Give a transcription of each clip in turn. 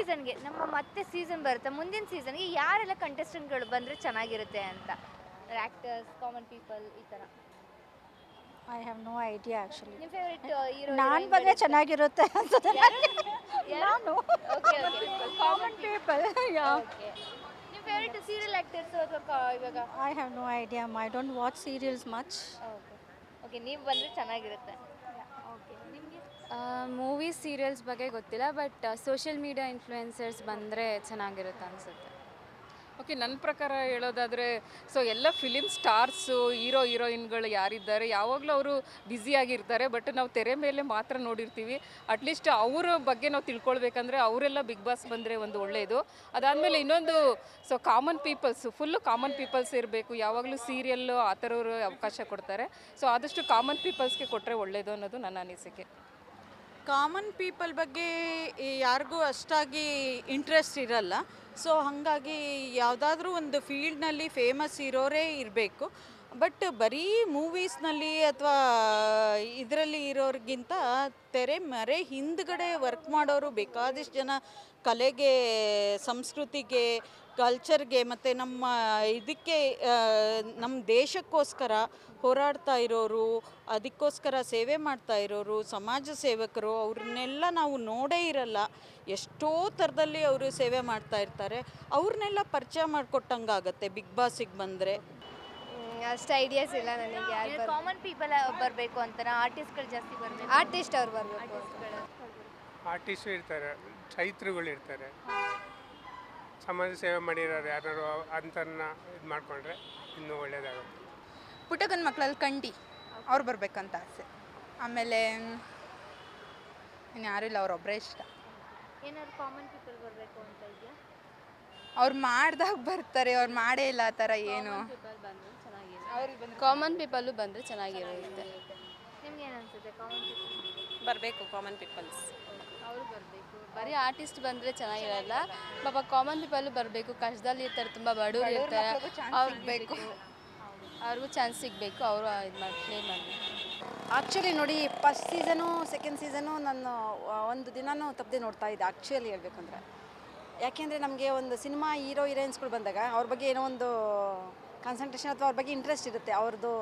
ಸೀಸನ್ಗೆ ನಮ್ಮ ಮತ್ತೆ ಸೀಸನ್ ಬರುತ್ತೆ ಮುಂದಿನ ಸೀಸನ್ಗೆ ಯಾರೆಲ್ಲ ಕಂಟೆಸ್ಟೆಂಟ್ಗಳು ಬಂದರೆ ಚೆನ್ನಾಗಿರುತ್ತೆ ಅಂತ? ಆ್ಯಕ್ಟರ್ಸ್ ಕಾಮನ್ ಪೀಪಲ್ ಈ ಥರ I have no idea actually ನಿಮ್ಮ ಫೇವ್ರೆಟ್ ಹೀರೋ ನಾನು ಬಂದರೆ ಚೆನ್ನಾಗಿರುತ್ತೆ ಅಂತ ನಾನು ಕಾಮನ್ ಪೀಪಲ್ ಯಾ ನಿಮ್ಮ ಫೇವ್ರೆಟ್ ಸೀರಿಯಲ್ ಆ್ಯಕ್ಟರ್ಸ್ ಅಥವಾ ಇವಾಗ? I have no idea I don't watch serials much okay okay ನೀವು ಬಂದರೆ ಚೆನ್ನಾಗಿರುತ್ತೆ. ಓಕೆ ನಿಮಗೆ ಮೂವೀಸ್ ಸೀರಿಯಲ್ಸ್ ಬಗ್ಗೆ ಗೊತ್ತಿಲ್ಲ, ಬಟ್ ಸೋಷಿಯಲ್ ಮೀಡಿಯಾ ಇನ್ಫ್ಲುಯೆನ್ಸರ್ಸ್ ಬಂದರೆ ಚೆನ್ನಾಗಿರುತ್ತೆ ಅನಿಸುತ್ತೆ. ಓಕೆ ನನ್ನ ಪ್ರಕಾರ ಹೇಳೋದಾದರೆ ಸೊ ಎಲ್ಲ ಫಿಲಿಮ್ ಸ್ಟಾರ್ಸು ಹೀರೋ, ಹೀರೋಯಿನ್ಗಳು ಯಾರಿದ್ದಾರೆ, ಯಾವಾಗಲೂ ಅವರು ಬ್ಯುಸಿಯಾಗಿರ್ತಾರೆ ಬಟ್ ನಾವು ತೆರೆ ಮೇಲೆ ಮಾತ್ರ ನೋಡಿರ್ತೀವಿ. ಅಟ್ಲೀಸ್ಟ್ ಅವರ ಬಗ್ಗೆ ನಾವು ತಿಳ್ಕೊಳ್ಬೇಕಂದ್ರೆ ಅವರೆಲ್ಲ ಬಿಗ್ ಬಾಸ್ ಬಂದರೆ ಒಂದು ಒಳ್ಳೆಯದು ಅದಾದಮೇಲೆ ಇನ್ನೊಂದು so common peoples full common peoples ಇರಬೇಕು. ಯಾವಾಗಲೂ ಸೀರಿಯಲ್ಲು ಆ ಥರವ್ರು ಅವಕಾಶ ಕೊಡ್ತಾರೆ. ಸೊ ಆದಷ್ಟು ಕಾಮನ್ ಪೀಪಲ್ಸ್ಗೆ ಕೊಟ್ಟರೆ ಒಳ್ಳೆಯದು ಅನ್ನೋದು ನನ್ನ ಅನಿಸಿಕೆ. ಕಾಮನ್ ಪೀಪಲ್ ಬಗ್ಗೆ ಯಾರಿಗೂ ಅಷ್ಟಾಗಿ ಇಂಟ್ರೆಸ್ಟ್ ಇರಲ್ಲ. ಸೊ ಹಾಗಾಗಿ ಯಾವುದಾದ್ರೂ ಒಂದು ಫೀಲ್ಡ್ನಲ್ಲಿ ಫೇಮಸ್ ಇರೋರೇ ಇರಬೇಕು. ಬಟ್ ಬರೀ ಮೂವೀಸ್ನಲ್ಲಿ ಅಥವಾ ಇದರಲ್ಲಿ ಇರೋರಿಗಿಂತ ತೆರೆ ಮರೆ ಹಿಂದ್ಗಡೆ ವರ್ಕ್ ಮಾಡೋರು ಬೇಕಾದಷ್ಟು ಜನ ಕಲೆಗೆ, ಸಂಸ್ಕೃತಿಗೆ ಕಲ್ಚರ್ಗೆ ಮತ್ತು ನಮ್ಮ ಇದಕ್ಕೆ ನಮ್ಮ ದೇಶಕ್ಕೋಸ್ಕರ ಹೋರಾಡ್ತಾ ಇರೋರು, ಅದಕ್ಕೋಸ್ಕರ ಸೇವೆ ಮಾಡ್ತಾ ಇರೋರು, ಸಮಾಜ ಸೇವಕರು ಅವ್ರನ್ನೆಲ್ಲ ನಾವು ನೋಡೇ ಇರಲ್ಲ. ಎಷ್ಟೋ ಥರದಲ್ಲಿ ಅವರು ಸೇವೆ ಮಾಡ್ತಾ ಇರ್ತಾರೆ. ಅವ್ರನ್ನೆಲ್ಲ ಪರಿಚಯ ಮಾಡಿಕೊಟ್ಟಂಗಾಗತ್ತೆ. ಬಿಗ್ ಬಾಸಿಗೆ ಬಂದರೆ. ಅಷ್ಟು ಐಡಿಯಾಸ್ ಇಲ್ಲ ನನಗೆ ಯಾರು ಕಾಮನ್ ಪೀಪಲ್ ಬರಬೇಕು ಅಂತಾರ ಆರ್ಟಿಸ್ಟ್ಗಳು ಜಾಸ್ತಿ ಬರಬೇಕು. ಆರ್ಟಿಸ್ಟ್ ಅವ್ರು ಬರಬೇಕು. ಆರ್ಟಿಸ್ಟು ಇರ್ತಾರೆ ಚೈತ್ರಗಳು ಇರ್ತಾರೆ. ಸಮಾಜ ಸೇವೆ ಮಾಡಿರೋರು ಯಾರು ಅಂತನ್ನ ಇದು ಮಾಡಿಕೊಂಡ್ರೆ ಇನ್ನೂ ಒಳ್ಳೆಯದಾಗುತ್ತೆ ಪುಟ್ಟಗನ್ ಮಕ್ಕಳಲ್ಲಿ ಕಂಡಿ ಅವ್ರು ಬರಬೇಕಂತ ಆಸೆ. ಆಮೇಲೆ ಇನ್ನು ಯಾರಿಲ್ಲ ಅವ್ರೊಬ್ಬರೇ ಇಷ್ಟ. ಏನಾದ್ರು ಕಾಮನ್ ಪೀಪಲ್ ಬರಬೇಕು ಅಂತ ಇದೆಯಾ? ಅವ್ರು ಮಾಡ್ದಾಗ ಬರ್ತಾರೆ ಅವ್ರು ಮಾಡೇ ಇಲ್ಲ ಆ ಥರ ಏನು. ಕಾಮನ್ ಪೀಪಲ್ಲು ಬಂದರೆ ಚೆನ್ನಾಗಿರುತ್ತೆ. ನಿಮ್ಗೆ ಏನು ಅನ್ಸುತ್ತೆ ಕಾಮನ್ ಪೀಪಲ್ ಬರಬೇಕು ಕಾಮನ್ ಪೀಪಲ್ಸ್ ಅವರು ಬರಬೇಕು. ಬರೀ ಆರ್ಟಿಸ್ಟ್ ಬಂದರೆ ಚೆನ್ನಾಗಿರಲ್ಲ. ಪಾಪ ಕಾಮನ್ ಪೀಪಲ್ಲು ಬರಬೇಕು. ಕಷ್ಟದಲ್ಲಿ ಇರ್ತಾರೆ ತುಂಬ ಬಡವರು ಇರ್ತಾರೆ. ಅವ್ರಿಗೆ ಬೇಕು. ಅವ್ರಿಗೂ ಚಾನ್ಸ್ ಸಿಗಬೇಕು. ಅವರು ಇದು ಮಾಡಿ ಪ್ಲೇ ಮಾಡಿ ಆ್ಯಕ್ಚುಲಿ ನೋಡಿ ಫಸ್ಟ್ ಸೀಸನು ಸೆಕೆಂಡ್ ಸೀಸನು ನಾನು ಒಂದು ದಿನನೂ ತಪ್ಪದೆ ನೋಡ್ತಾ ಇದ್ದೆ ಆ್ಯಕ್ಚುಲಿ ಹೇಳಬೇಕಂದ್ರೆ ಯಾಕೆಂದರೆ ನಮಗೆ ಒಂದು ಸಿನಿಮಾ ಹೀರೋ ಹೀರೋಯಿನ್ಸ್ಗಳು ಬಂದಾಗ ಅವ್ರ ಬಗ್ಗೆ ಏನೋ ಒಂದು ಕಾನ್ಸಂಟ್ರೇಷನ್ ಅಥವಾ ಅವ್ರ ಬಗ್ಗೆ ಇಂಟ್ರೆಸ್ಟ್ ಇರುತ್ತೆ. ಅವ್ರದ್ದು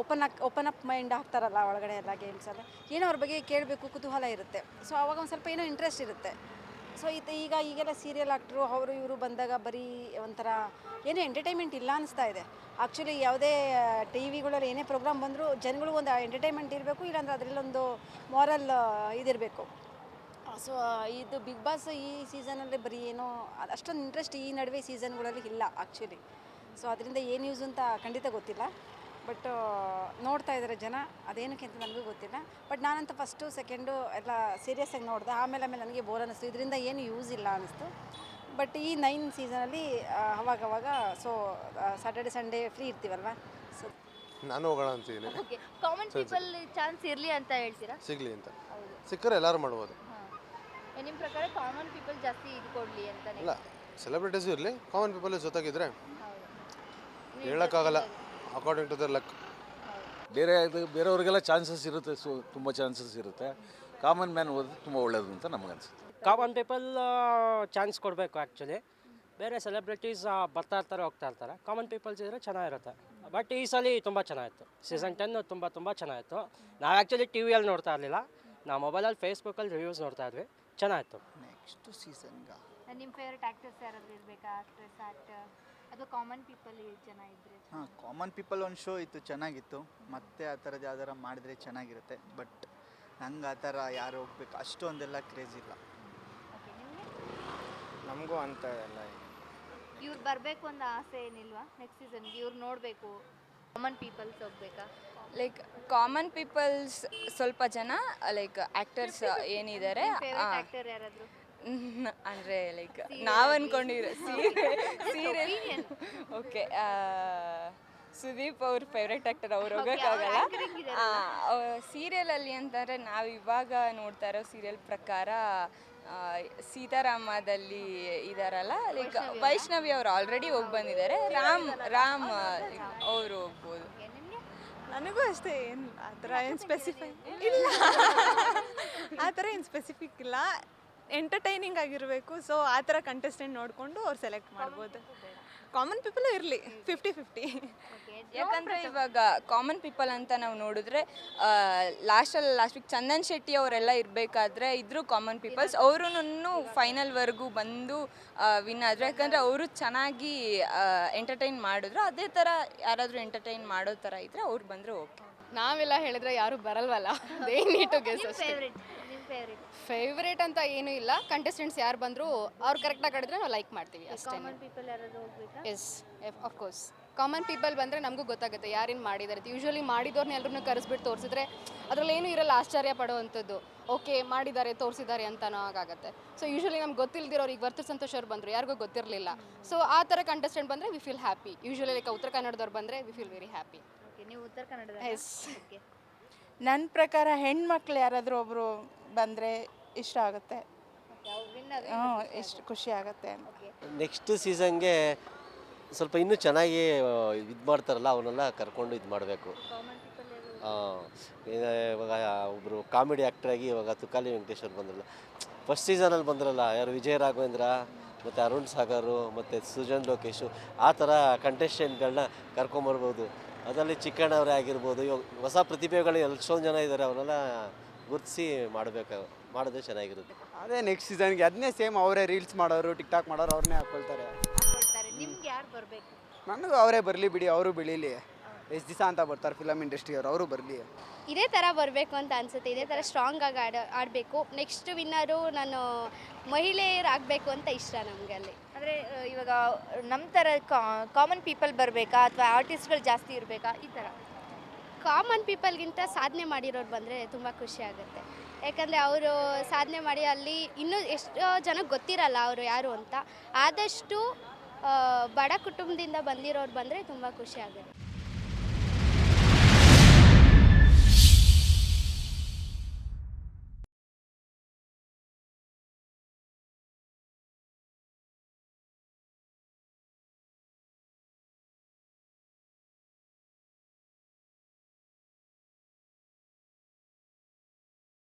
open up open up mind ಹಾಕ್ತಾರಲ್ಲ ಒಳಗಡೆ ಎಲ್ಲ ಗೇಮ್ಸ್ ಎಲ್ಲ. ಏನೋ ಅವ್ರ ಬಗ್ಗೆ ಕೇಳಬೇಕು, ಕುತೂಹಲ ಇರುತ್ತೆ. ಸೊ ಅವಾಗ ಒಂದು ಸ್ವಲ್ಪ ಏನೋ ಇಂಟ್ರೆಸ್ಟ್ ಇರುತ್ತೆ. ಸೊ ಇದು, ಈಗ ಈಗೆಲ್ಲ ಸೀರಿಯಲ್ ಆಕ್ಟ್ರು ಅವರು ಇವರು ಬಂದಾಗ ಬರೀ ಒಂಥರ ಏನೋ ಎಂಟರ್ಟೈನ್ಮೆಂಟ್ ಇಲ್ಲ ಅನಿಸ್ತಾ ಇದೆ. ಆ್ಯಕ್ಚುಲಿ ಯಾವುದೇ ಟಿ ವಿಗಳಲ್ಲಿ ಏನೇ ಪ್ರೋಗ್ರಾಮ್ ಬಂದರೂ ಜನಗಳು ಒಂದು ಎಂಟರ್ಟೈನ್ಮೆಂಟ್ ಇರಬೇಕು, ಇಲ್ಲಾಂದ್ರೆ ಅದರಲ್ಲೊಂದು ಮಾರಲ್ ಇದಿರಬೇಕು. ಸೊ ಇದು ಬಿಗ್ ಬಾಸ್ ಈ ಸೀಸನಲ್ಲಿ ಬರೀ ಏನೋ ಅಷ್ಟೊಂದು ಇಂಟ್ರೆಸ್ಟ್ ಈ ನಡುವೆ ಸೀಸನ್ಗಳಲ್ಲಿ ಇಲ್ಲ ಆ್ಯಕ್ಚುಲಿ ಸೊ ಅದರಿಂದ ಏನು ಯೂಸ್ ಅಂತ ಖಂಡಿತ ಗೊತ್ತಿಲ್ಲ. ಬಟ್ ನೋಡ್ತಾ ಇದ್ದಾರೆ ಜನ. ಅದೇನಕ್ಕೆ ಅಂತ ನನಗೂ ಗೊತ್ತಿಲ್ಲ. ಬಟ್ ನಾನಂತ ಫಸ್ಟು ಸೆಕೆಂಡು ಎಲ್ಲ ಸೀರಿಯಸ್ ಆಗಿ ನೋಡಿದೆ. ಆಮೇಲೆ ಆಮೇಲೆ ನನಗೆ ಬೋರ್ ಅನ್ನಿಸ್ತು. ಇದರಿಂದ ಏನು ಯೂಸ್ ಇಲ್ಲ ಅನ್ನಿಸ್ತು. ಬಟ್ ಈ ನೈನ್ ಸೀಸನಲ್ಲಿ ಅವಾಗ ಸೊ ಸ್ಯಾಟರ್ಡೆ ಸಂಡೇ ಫ್ರೀ ಇರ್ತೀವಲ್ವ? ಸೊ ನಾನು ಹೋಗೋಣ ಅಂತ ಓಕೆ ಕಾಮನ್ ಪೀಪಲ್ ಚಾನ್ಸ್ ಇರಲಿ ಅಂತ ಹೇಳ್ತೀರಾ? ಸಿಗಲಿ ಅಂತ. ಹೌದು. ಸಿಕ್ಕರೆ ಎಲ್ಲರೂ ಮಾಡ್ಬೋದು. ನಿಮ್ಮ ಪ್ರಕಾರ ಕಾಮನ್ ಪೀಪಲ್ ಜಾಸ್ತಿ ಇದು ಕೊಡಲಿ ಅಂತ ಇಲ್ಲ ಸೆಲೆಬ್ರಿಟೀಸು ಇರಲಿ ಕಾಮನ್ ಪೀಪಲ್ ಜೊತೆಗಿದ್ರೆ ಹೇಳೋಕ್ಕಾಗಲ್ಲ. ಅಕಾರ್ಡಿಂಗ್ ಟು ದ ಲಕ್ ಬೇರೆ ಇದು ಬೇರೆಯವ್ರಿಗೆಲ್ಲ ಚಾನ್ಸಸ್ ಇರುತ್ತೆ ಸೊ ತುಂಬ ಚಾನ್ಸಸ್ ಇರುತ್ತೆ. ಕಾಮನ್ ಮ್ಯಾನ್ ಓದೋದು ತುಂಬ ಒಳ್ಳೆಯದು ಅಂತ ನಮಗನ್ಸುತ್ತೆ ಕಾಮನ್ ಪೀಪಲ್ ಚಾನ್ಸ್ ಕೊಡಬೇಕು ಆ್ಯಕ್ಚುಲಿ ಬೇರೆ ಸೆಲೆಬ್ರಿಟೀಸ್ ಬರ್ತಾ ಇರ್ತಾರೆ ಹೋಗ್ತಾ ಇರ್ತಾರೆ. ಕಾಮನ್ ಪೀಪಲ್ಸ್ ಇದ್ದರೆ ಚೆನ್ನಾಗಿರುತ್ತೆ. ಬಟ್ ಈ ಸಲ ತುಂಬ ಚೆನ್ನಾಗಿತ್ತು. ಸೀಸನ್ ಟೆನ್ ತುಂಬ ತುಂಬ ಚೆನ್ನಾಗಿತ್ತು. ನಾವು ಆ್ಯಕ್ಚುಲಿ ಟಿ ವಿಯಲ್ಲಿ ನೋಡ್ತಾ ಇರಲಿಲ್ಲ. ನಾವು ಮೊಬೈಲಲ್ಲಿ ಫೇಸ್ಬುಕ್ಕಲ್ಲಿ ರಿವ್ಯೂಸ್ ನೋಡ್ತಾ ಇದ್ವಿ. ಚೆನ್ನಾಗಿತ್ತು. ನೆಕ್ಸ್ಟ್ ಸೀಸನ್ಗೆ ನಿಮ್ಮ ಫೇವ್ರೆಟ್ ಆ್ಯಕ್ಟರ್ಸ್ ಯಾರಾದರೂ ಇರಬೇಕಾ? ಆಕ್ಟ್ರೆಸ್ ಆಕ್ಟರ್ ಅಥವಾ ಕಾಮನ್ ಪೀಪಲ್ ಜನ ಇದ್ರೆ? ಹಾಂ ಕಾಮನ್ ಪೀಪಲ್ ಒಂದು ಶೋ ಇತ್ತು ಚೆನ್ನಾಗಿತ್ತು. ಮತ್ತೆ ಆ ಥರದ್ದು ಯಾವ್ದಾರ ಮಾಡಿದ್ರೆ ಚೆನ್ನಾಗಿರುತ್ತೆ. ಬಟ್ ನಂಗೆ ಆ ಥರ ಯಾರು ಹೋಗ್ಬೇಕು ಅಷ್ಟೊಂದೆಲ್ಲ ಕ್ರೇಜ್ ಇಲ್ಲ. ಓಕೆ ನಿಮಗೆ? ನಮಗೂ ಅಂತ ಎಲ್ಲ ಇವ್ರು ಬರಬೇಕು ಅಂತ ಆಸೆ ಏನಿಲ್ವಾ? ನೆಕ್ಸ್ಟ್ ಸೀಸನ್ಗೆ ಇವ್ರು ನೋಡಬೇಕು ಕಾಮನ್ ಪೀಪಲ್ಸ್ ಹೋಗ್ಬೇಕಾ? ಲೈಕ್ ಕಾಮನ್ ಪೀಪಲ್ಸ್ ಸ್ವಲ್ಪ ಜನ ಲೈಕ್ ಆ್ಯಕ್ಟರ್ಸ್ ಏನಿದ್ದಾರೆ ಫೇವ್ರೆಟ್ ಆಕ್ಟರ್ ಯಾರಾದರೂ? ಅಂದರೆ ಲೈಕ್ ನಾವು ಅನ್ಕೊಂಡಿರೋ ಸೀರಿಯಲ್ ಓಕೆ ಸುದೀಪ್ ಅವ್ರ ಫೇವ್ರೆಟ್ ಆಕ್ಟರ್ ಅವ್ರು ಹೋಗೋಕ್ಕಾಗಲ್ಲ? ಸೀರಿಯಲಲ್ಲಿ ಅಂತಂದರೆ ನಾವು ಇವಾಗ ನೋಡ್ತಾ ಇರೋ ಸೀರಿಯಲ್ ಪ್ರಕಾರ ಆ, ಸೀತಾರಾಮದಲ್ಲಿ ಇದಾರಲ್ಲ ಲೈಕ್ ವೈಷ್ಣವಿ ಅವ್ರು? ಆಲ್ರೆಡಿ ಹೋಗಿ ಬಂದಿದ್ದಾರೆ. ರಾಮ್ ರಾಮ್ ಅವರು ಹೋಗ್ಬೋದು. ನನಗೂ ಅಷ್ಟೇ ಏನು ಆ ಥರ ಏನು ಸ್ಪೆಸಿಫಿಕ್ ಇಲ್ಲ. ಆ ಥರ ಏನು ಸ್ಪೆಸಿಫಿಕ್ ಇಲ್ಲ. ಎಂಟರ್ಟೈನಿಂಗ್ ಆಗಿರಬೇಕು. ಸೊ ಆ ಥರ ಕಂಟೆಸ್ಟೆಂಟ್ ನೋಡಿಕೊಂಡು ಅವ್ರು ಸೆಲೆಕ್ಟ್ ಮಾಡ್ಬೋದು. ಕಾಮನ್ ಪೀಪಲ್ ಇರಲಿ. ಫಿಫ್ಟಿ ಫಿಫ್ಟಿ ಯಾಕಂದರೆ ಇವಾಗ ಕಾಮನ್ ಪೀಪಲ್ ಅಂತ ನಾವು ನೋಡಿದ್ರೆ ಲಾಸ್ಟಲ್ಲಿ ಲಾಸ್ಟ್ ವೀಕ್ ಚಂದನ್ ಶೆಟ್ಟಿ ಅವರೆಲ್ಲ ಇರಬೇಕಾದ್ರೆ ಇದ್ರು ಕಾಮನ್ ಪೀಪಲ್ಸ್ ಅವರು ಫೈನಲ್ವರೆಗೂ ಬಂದು ವಿನ್ ಆದರೆ. ಯಾಕಂದರೆ ಅವರು ಚೆನ್ನಾಗಿ ಎಂಟರ್ಟೈನ್ ಮಾಡಿದ್ರು. ಅದೇ ಥರ ಯಾರಾದರೂ ಎಂಟರ್ಟೈನ್ ಮಾಡೋ ಥರ ಇದ್ದರೆ ಅವ್ರು ಬಂದರೆ ಓಕೆ ನಾವೆಲ್ಲ ಹೇಳಿದ್ರೆ ಯಾರು ಬರಲ್ವಲ್ಲ? ದೇ ನೀಡ್ ಟು ಗೆಸ್ ಅಷ್ಟೇ. ಫೇವ್ರೇಟ್ ಫೇವ್ರೇಟ್ ಅಂತ ಏನೂ ಇಲ್ಲ. ಕಂಟೆಸ್ಟೆಂಟ್ಸ್ ಯಾರು ಬಂದರೂ ಅವ್ರು ಕರೆಕ್ಟಾಗಿ ಆಡಿದ್ರೆ ನಾವು ಲೈಕ್ ಮಾಡ್ತೀವಿ ಅಷ್ಟೇ ಕಾಮನ್ ಪೀಪಲ್ ಯಾರಾದರೂ ಹೋಗ್ಬೇಕಾ? ಎಸ್ ಕೋರ್ಸ್ ಕಾಮನ್ ಪೀಪಲ್ ಬಂದರೆ ನಮಗೂ ಗೊತ್ತಾಗುತ್ತೆ ಯಾರೇನು ಮಾಡಿದ್ದಾರೆ ಯೂಶ್ವಲಿ ಮಾಡಿದವ್ರನ್ನ ಎಲ್ಲರನ್ನೂ ಕರೆಸ್ಬಿಟ್ಟು ತೋರಿಸಿದ್ರೆ ಅದರಲ್ಲಿ ಏನೂ ಇರಲ್ಲ ಆಶ್ಚರ್ಯ ಪಡುವಂಥದ್ದು. ಓಕೆ ಮಾಡಿದ್ದಾರೆ ತೋರಿಸಿದ್ದಾರೆ ಅಂತನೋ ಆಗುತ್ತೆ ಸೊ ಯೂಶ್ವಲಿ ನಮ್ಗೆ ಗೊತ್ತಿಲ್ದಿರೋರು ಈಗ ವರ್ತು ಸಂತೋಷ್ ಅವ್ರು ಬಂದರು ಯಾರಿಗೂ ಗೊತ್ತಿರಲಿಲ್ಲ. ಸೊ ಆ ಥರ ಕಂಟೆಸ್ಟೆಂಟ್ ಬಂದರೆ we feel happy usually like ಉತ್ತರ ಕನ್ನಡದವ್ರು ಬಂದರೆ we feel very happy okay ನೀವು ಉತ್ತರ ಕನ್ನಡದ ಎಸ್ ಓಕೆ ನನ್ನ ಪ್ರಕಾರ ಹೆಣ್ಮಕ್ಳು ಯಾರಾದರೂ ಒಬ್ಬರು ಬಂದರೆ ಇಷ್ಟ ಆಗುತ್ತೆ. ಹ್ಞೂ ಇಷ್ಟು ಖುಷಿ ಆಗುತ್ತೆ ನೆಕ್ಸ್ಟ್ ಸೀಸನ್ಗೆ ಸ್ವಲ್ಪ ಇನ್ನೂ ಚೆನ್ನಾಗಿ ಇದು ಮಾಡ್ತಾರಲ್ಲ, ಅವನ್ನೆಲ್ಲ ಕರ್ಕೊಂಡು ಇದು ಮಾಡಬೇಕು. ಇವಾಗ ಒಬ್ಬರು ಕಾಮಿಡಿ ಆ್ಯಕ್ಟ್ರಾಗಿ ಇವಾಗ ತುಕಾಲಿ ವೆಂಕಟೇಶ್ವರ್ ಬಂದ್ರಲ್ಲ ಫಸ್ಟ್ ಸೀಸನಲ್ಲಿ ಬಂದ್ರಲ್ಲ, ಯಾರು ವಿಜಯ ರಾಘವೇಂದ್ರ, ಮತ್ತು ಅರುಣ್ ಸಾಗರು, ಮತ್ತು ಸುಜನ್ ಲೋಕೇಶು, ಆ ಥರ ಕಂಟೆಸ್ಟೆಂಟ್ಗಳನ್ನ ಕರ್ಕೊಂಬರ್ಬೋದು. ಅದರಲ್ಲಿ ಚಿಕ್ಕಣ್ಣವರೇ ಆಗಿರ್ಬೋದು ಇವಾಗ ಹೊಸ ಪ್ರತಿಭೆಗಳು ಎಷ್ಟೊಂದು ಜನ ಇದ್ದಾರೆ ಅವರೆಲ್ಲ ಗುರುತಿಸಿ ಮಾಡಬೇಕು ಮಾಡಿದ್ರೆ ಚೆನ್ನಾಗಿರುತ್ತೆ. ಅದೇ ನೆಕ್ಸ್ಟ್ ಸೀಸನ್ಗೆ ಅದನ್ನೇ ಸೇಮ್ ಅವರೇ ರೀಲ್ಸ್ ಮಾಡೋರು ಟಿಕ್ ಟಾಕ್ ಮಾಡೋರು ಅವ್ರನ್ನೇ ಹಾಕ್ಕೊಳ್ತಾರೆ ಹಾಕೊಳ್ತಾರೆ. ನಿಮ್ಗೆ ಯಾರು ಬರಬೇಕು? ನನಗೂ ಅವರೇ ಬರಲಿ ಬಿಡಿ ಅವರು ಬೆಳೀಲಿ. ಎಷ್ಟು ದಿವಸ ಅಂತ ಬರ್ತಾರೆ ಫಿಲಮ್ ಇಂಡಸ್ಟ್ರಿಯವರು ಅವರು ಅವರು ಬರಲಿ. ಇದೇ ಥರ ಬರಬೇಕು ಅಂತ ಅನಿಸುತ್ತೆ ಇದೇ ಥರ ಸ್ಟ್ರಾಂಗ್ ಆಗಿ ಆಡ ಆಡಬೇಕು. ನೆಕ್ಸ್ಟ್ ವಿನ್ನರು ನಾನು ಮಹಿಳೆಯರಾಗಬೇಕು ಅಂತ ಇಷ್ಟ ನಮಗೆ ಅಲ್ಲಿ. ಅಂದರೆ ಇವಾಗ ನಮ್ಮ ಥರ ಕಾಮನ್ ಪೀಪಲ್ ಬರಬೇಕಾ ಅಥವಾ ಆರ್ಟಿಸ್ಟ್ಗಳು ಜಾಸ್ತಿ ಇರಬೇಕಾ? ಈ ಥರ ಕಾಮನ್ ಪೀಪಲ್ಗಿಂತ ಸಾಧನೆ ಮಾಡಿರೋರು ಬಂದರೆ ತುಂಬ ಖುಷಿ ಆಗುತ್ತೆ. ಯಾಕಂದರೆ ಅವರು ಸಾಧನೆ ಮಾಡಿ ಅಲ್ಲಿ ಇನ್ನೂ ಎಷ್ಟೋ ಜನಕ್ಕೆ ಗೊತ್ತಿರಲ್ಲ ಅವರು ಯಾರು ಅಂತ. ಆದಷ್ಟು ಬಡ ಕುಟುಂಬದಿಂದ ಬಂದಿರೋರು ಬಂದರೆ ತುಂಬ ಖುಷಿ ಆಗುತ್ತೆ.